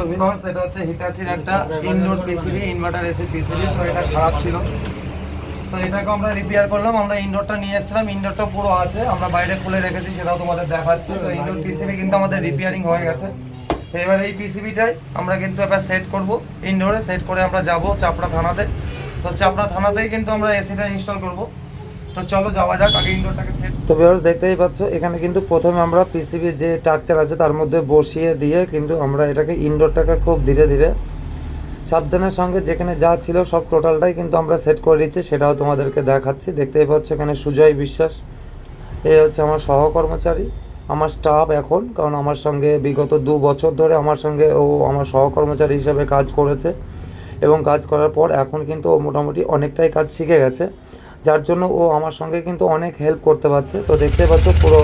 তো এটা হচ্ছে হিতাচির একটা indoor PCB inverter AC PCB তো এটা খারাপ ছিল। তো এটাকে আমরা রিপেয়ার করলাম, আমরা ইনডোরটা নিয়ে এসেছিলাম ইনডোরটা পুরো আছে, আমরা বাইরে খুলে রেখেছি, সেটাও তোমাদের দেখাচ্ছি। তো ইনডোর পিসিবি কিন্তু আমাদের রিপেয়ারিং হয়ে গেছে। তো এবার এই পিসিবিটাই আমরা কিন্তু এবার সেট করব ইনডোরে সেট করে আমরা যাব চাপড়া থানাতে। তো চাপড়া থানাতেই কিন্তু আমরা এসিটা ইনস্টল করব। তো চলো যাওয়া যাক, আগে ইনডোরটাকে সেট তো ভিউয়ার্স দেখতেই পাচ্ছ, এখানে কিন্তু প্রথমে আমরা পিসিবি যে স্ট্রাকচার আছে তার মধ্যে বসিয়ে দিয়ে কিন্তু আমরা এটাকে ইনডোরটাকে খুব ধীরে ধীরে সাবধানের সঙ্গে যেখানে যা ছিল সব টোটালটাই কিন্তু আমরা সেট করে দিচ্ছি, সেটাও তোমাদেরকে দেখাচ্ছি। দেখতেই পাচ্ছ এখানে সুজয় বিশ্বাস, এ হচ্ছে আমার সহকর্মচারী, আমার স্টাফ এখন, কারণ আমার সঙ্গে বিগত দু বছর ধরে আমার সঙ্গে ও আমার সহকর্মচারী হিসেবে কাজ করেছে এবং কাজ করার পর এখন কিন্তু ও মোটামুটি অনেকটাই কাজ শিখে গেছে। যার জন্য ও আমার সঙ্গে কিন্তু অনেক হেল্প করতে পারছে। তো দেখতে পাচ্ছ পুরো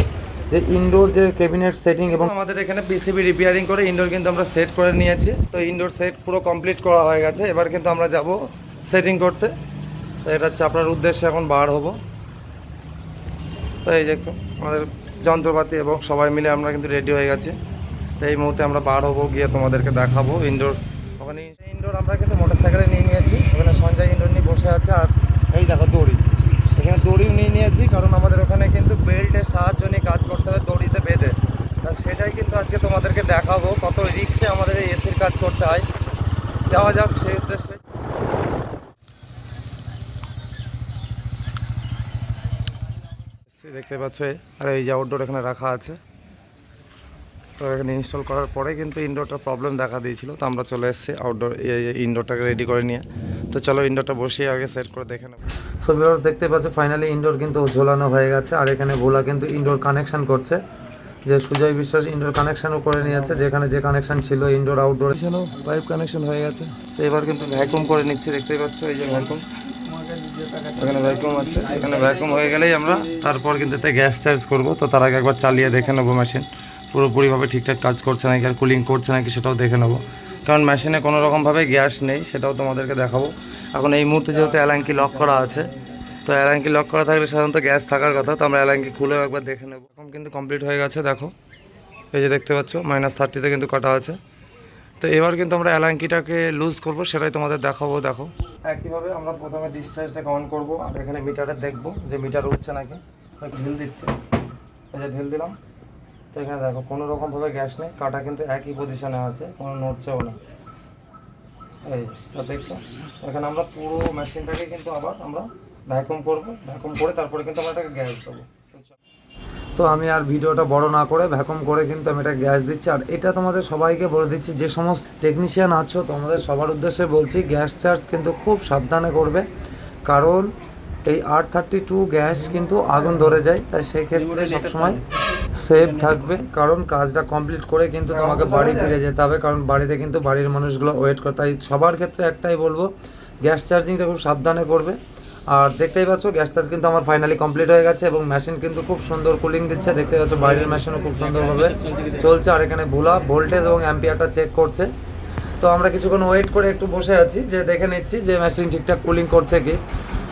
যে ইনডোর যে ক্যাবিনেট সেটিং এবং আমাদের এখানে পিসিবি রিপেয়ারিং করে ইনডোর কিন্তু আমরা সেট করে নিয়েছি। তো ইনডোর সেট পুরো কমপ্লিট করা হয়ে গেছে। এবার কিন্তু আমরা যাব সেটিং করতে। তো এটা হচ্ছে আপনার উদ্দেশ্যে এখন বার হব। তো এই দেখো আমাদের যন্ত্রপাতি এবং সবাই মিলে আমরা কিন্তু রেডি হয়ে গেছি। তো এই মুহূর্তে আমরা বার হব, গিয়ে তোমাদেরকে দেখাবো ইনডোর ওখানে ইনডোর আমরা কিন্তু মোটর সাইকেলে নিয়ে নিয়েছি। ওখানে সঞ্জয় ইনডোর নিয়ে বসে আছে আর এই দেখো দড়ি। এখানে দড়িও নিয়ে নিয়েছি, কারণ আমাদের ওখানে কিন্তু বেল্টের সাহায্য নিয়ে কাজ করতে হবে দড়িতে বেঁধে। তা সেটাই কিন্তু আজকে তোমাদেরকে দেখাবো, কত রিক্সে আমাদের এই এসির কাজ করতে হয়। যাওয়া যাক সেই উদ্দেশ্যে। দেখতে পাচ্ছ, আর এই যে আউটডোর এখানে রাখা আছে। তো এখানে ইনস্টল করার পরে কিন্তু ইনডোরটা প্রবলেম দেখা দিয়েছিল, তো আমরা চলে এসেছি আউটডোর ইনডোরটাকে রেডি করে নিয়ে। তো চলো ইনডোরটা বসিয়ে আগে সেট করে দেখে নেব। সো ভিউয়ার্স দেখতে পাচ্ছ ফাইনালি ইনডোর কিন্তু ঝোলানো হয়ে গেছে আর এখানে ভোলা কিন্তু ইনডোর কানেকশন করছে। যে সুজয় বিশ্বাস ইনডোর কানেকশনও করে নিয়েছে যেখানে যে কানেকশন ছিল ইনডোর আউটডোর এখানেও পাইপ কানেকশন হয়ে গেছে। তো এবার কিন্তু ভ্যাকুম করে নিচ্ছে দেখতেই পাচ্ছ এই যে ভ্যাকুম এখানে ভ্যাকুম আছে এখানে ভ্যাকুম হয়ে গেলেই আমরা তারপর কিন্তু এতে গ্যাস চার্জ করব। তো তার আগে একবার চালিয়ে দেখে নেব মেশিন পুরোপুরিভাবে ঠিকঠাক কাজ করছে নাকি আর কুলিং করছে নাকি সেটাও দেখে নেব। কারণ মেশিনে কোনো রকমভাবে গ্যাস নেই, সেটাও তোমাদেরকে দেখাবো। এখন এই মুহূর্তে যেহেতু অ্যালাঙ্কি লক করা আছে, তো অ্যালাঙ্কি লক করা থাকলে সাধারণত গ্যাস থাকার কথা, তো আমরা অ্যালাঙ্কি খুলেও একবার দেখে নেব। এখন কিন্তু কমপ্লিট হয়ে গেছে, দেখো। এই যে দেখতে পাচ্ছ মাইনাস থার্টিতে কিন্তু কাটা আছে। তো এবার কিন্তু আমরা অ্যালাঙ্কিটাকে লুজ করব, সেটাই তোমাদের দেখাবো, দেখো। একইভাবে আমরা প্রথমে ডিসচার্জটাকে অন করব, আর এখানে মিটারে দেখব যে মিটার উঠছে নাকি। ঢিল দিচ্ছে। এই যে ঢিল দিলাম। তো এখানে দেখো কোনো রকমভাবে গ্যাস নেই কাটা কিন্তু একই পজিশনে আছে কোনো নড়ছেও না এই তো দেখছ এখানে আমরা পুরো মেশিনটাকে কিন্তু আবার আমরা ভ্যাকুম করব ভ্যাকুম করে তারপরে কিন্তু আমরা এটাকে গ্যাস দেবো। তো তো আমি আর ভিডিওটা বড় না করে ভ্যাকুম করে কিন্তু আমি এটা গ্যাস দিচ্ছি। আর এটা তোমাদের সবাইকে বলে দিচ্ছি যে সমস্ত টেকনিশিয়ান আছো তোমাদের সবার উদ্দেশ্যে বলছি গ্যাস চার্জ কিন্তু খুব সাবধানে করবে। কারণ এই আর থার্টি টু গ্যাস কিন্তু আগুন ধরে যায় তাই সেই ক্ষেত্রে সবসময় সেফ থাকবে, কারণ কাজটা কমপ্লিট করে কিন্তু তোমাকে বাড়ি ফিরে যেতে হবে, কারণ বাড়িতে কিন্তু বাড়ির মানুষগুলো ওয়েট করে তাই সবার ক্ষেত্রে একটাই বলব গ্যাস চার্জিংটা খুব সাবধানে করবে। আর দেখতেই পাচ্ছ গ্যাস চার্জ কিন্তু আমার ফাইনালি কমপ্লিট হয়ে গেছে এবং মেশিন কিন্তু খুব সুন্দর কুলিং দিচ্ছে। দেখতে পাচ্ছ বাইরের মেশিনও খুব সুন্দরভাবে চলছে। আর এখানে ভোলা ভোল্টেজ এবং অ্যাম্পিয়ারটা চেক করছে। তো আমরা কিছুক্ষণ ওয়েট করে একটু বসে আছি, যে দেখে নিচ্ছি যে মেশিন ঠিকঠাক কুলিং করছে কি।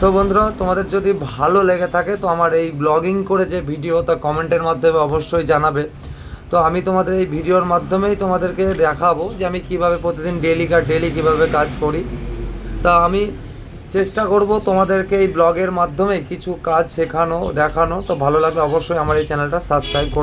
তো বন্ধুরা, তোমাদের যদি ভালো লেগে থাকে, তো আমার এই ব্লগিং করে যে ভিডিও তা কমেন্টের মাধ্যমে অবশ্যই জানাবে। তো আমি তোমাদের এই ভিডিওর মাধ্যমেই তোমাদেরকে দেখাবো যে আমি কীভাবে প্রতিদিন ডেলি কার ডেলি কীভাবে কাজ করি। তা আমি চেষ্টা করব তোমাদেরকে এই ব্লগের মাধ্যমে কিছু কাজ শেখানো, দেখানো। তো ভালো লাগলে অবশ্যই আমার এই চ্যানেলটা সাবস্ক্রাইব করে